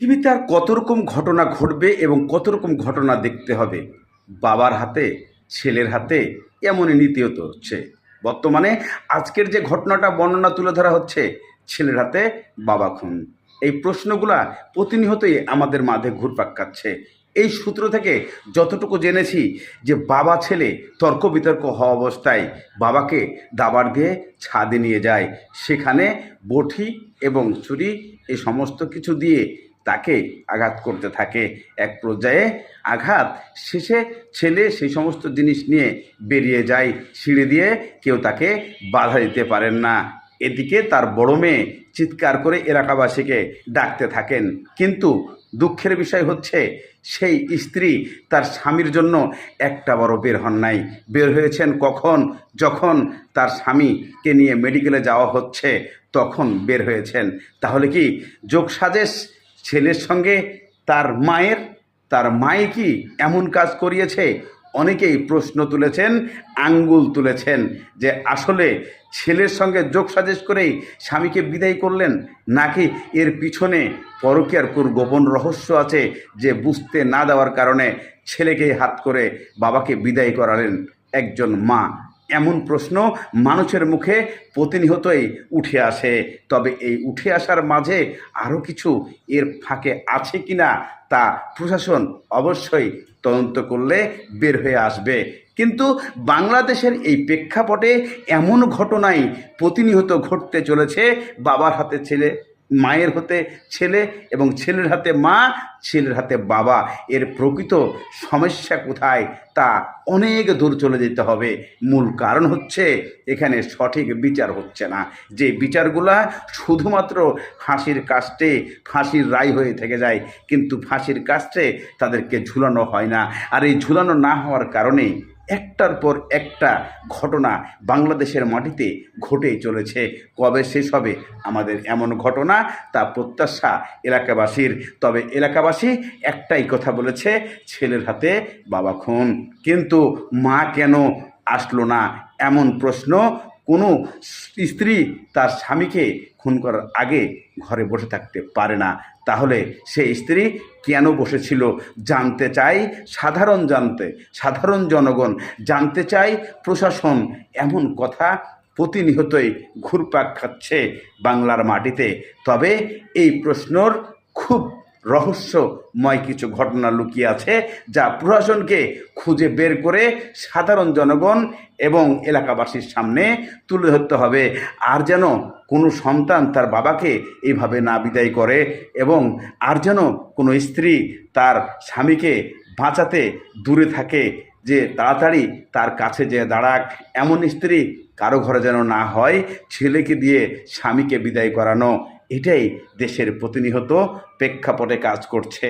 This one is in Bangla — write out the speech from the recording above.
পৃথিবীতে আর কত রকম ঘটনা ঘটবে এবং কত রকম ঘটনা দেখতে হবে? বাবার হাতে, ছেলের হাতে, এমনই নীতিহত হচ্ছে। বর্তমানে আজকের যে ঘটনাটা বর্ণনা তুলে ধরা হচ্ছে, ছেলের হাতে, বাবা খুন। এই প্রশ্নগুলা প্রতিনিয়তই আমাদের মাঝে ঘুরপাক খাচ্ছে। এই সূত্র থেকে যতটুকু জেনেছি যে বাবা, ছেলে তর্ক বিতর্ক হওয়া অবস্থায় বাবাকে দাবার দিয়ে ছাদে নিয়ে যায়। সেখানে বটি এবং ছুরি, এই সমস্ত কিছু দিয়ে তাকে আঘাত করতে থাকে। এক পর্যায়ে আঘাত শেষে ছেলে সেই সমস্ত জিনিস নিয়ে বেরিয়ে যায়, সিঁড়ি দিয়ে কেউ তাকে বাধা দিতে পারেন না। এদিকে তার বড় মেয়ে চিৎকার করে এলাকাবাসীকে ডাকতে থাকেন। কিন্তু দুঃখের বিষয় হচ্ছে, সেই স্ত্রী তার স্বামীর জন্য একটা বড় বের হন নাই। বের হয়েছেন কখন? যখন তার স্বামীকে নিয়ে মেডিকেলে যাওয়া হচ্ছে, তখন বের হয়েছেন। তাহলে কি যোগ সাজেশ ছেলের সঙ্গে তার মায়ের, তার মায়ে কি এমন কাজ করিয়েছে? অনেকেই প্রশ্ন তুলেছেন, আঙ্গুল তুলেছেন যে আসলে ছেলের সঙ্গে যোগ সাজেশ করেই স্বামীকে বিদায় করলেন নাকি এর পিছনে পরকীয়ার কোর গোপন রহস্য আছে যে বুঝতে না দেওয়ার কারণে ছেলেকে হাত করে বাবাকে বিদায় করালেন একজন মা এমন প্রশ্ন মানুষের মুখে প্রতিনিয়তই উঠে আসে। তবে এই উঠে আসার মাঝে আরও কিছু এর ফাঁকে আছে কি না তা প্রশাসন অবশ্যই তদন্ত করলে বের হয়ে আসবে। কিন্তু বাংলাদেশের এই প্রেক্ষাপটে এমন ঘটনাই প্রতিনিয়ত ঘটতে চলেছে বাবার হাতে ছেলে। মায়ের হতে ছেলে এবং ছেলের হাতে মা, ছেলের হাতে বাবা। এর প্রকৃত সমস্যা কোথায় তা অনেক দূর চলে যেতে হবে। মূল কারণ হচ্ছে এখানে সঠিক বিচার হচ্ছে না। যে বিচারগুলা শুধুমাত্র ফাঁসির কাস্টে ফাঁসির রায় হয়ে থেকে যায়, কিন্তু ফাঁসির কাস্টে তাদেরকে ঝুলানো হয় না। আর এই ঝুলানো না হওয়ার কারণে একটার পর একটা ঘটনা বাংলাদেশের মাটিতে ঘটে চলেছে। কবে শেষ হবে আমাদের এমন ঘটনা তা প্রত্যাশা এলাকাবাসীর। তবে এলাকাবাসী একটাই কথা বলেছে, ছেলের হাতে বাবা খুন। কিন্তু মা কেন আসলো না? এমন প্রশ্ন কোনো স্ত্রী তার স্বামীকে খুন করার আগে ঘরে বসে থাকতে পারে না। তাহলে সে স্ত্রী কেন বসেছিল? জানতে চাই সাধারণ জানতে, সাধারণ জনগণ জানতে চাই প্রশাসন এমন কথা প্রতিনিয়তই ঘুরপাক খাচ্ছে বাংলার মাটিতে। তবে এই প্রশ্নর খুব রহস্যময় কিছু ঘটনা লুকিয়ে আছে যা প্রশাসনকে খুঁজে বের করে সাধারণ জনগণ এবং এলাকাবাসীর সামনে তুলে ধরতে হবে। আর যেন কোনো সন্তান তার বাবাকে এইভাবে না বিদায় করে এবং আর যেন কোনো স্ত্রী তার স্বামীকে বাঁচাতে দূরে থাকে যে তাড়াতাড়ি তার কাছে যে দাঁড়াক, এমন স্ত্রী কারও ঘরে যেন না হয়, ছেলেকে দিয়ে স্বামীকে বিদায় করানো। এটাই দেশের প্রতিনিয়ত প্রেক্ষাপটে কাজ করছে।